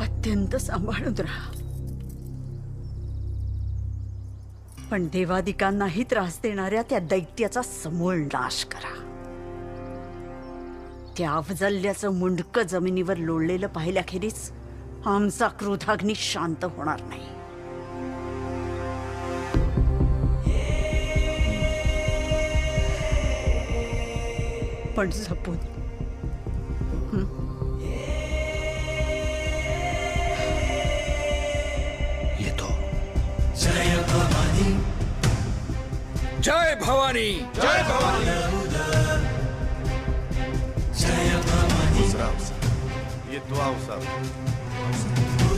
अत्यंत सांभाळून राहा. पण देवादिकांनाही त्रास देणाऱ्या त्या दैत्याचा समूळ नाश करा. त्या अफजल्याचं मुंडकं जमिनीवर लोळलेलं पाहिल्याखेरीज आमचा क्रोधाग्नी शांत होणार नाही. पण जपून जय भवानी। दुसरा अवसर. येतो अवसर.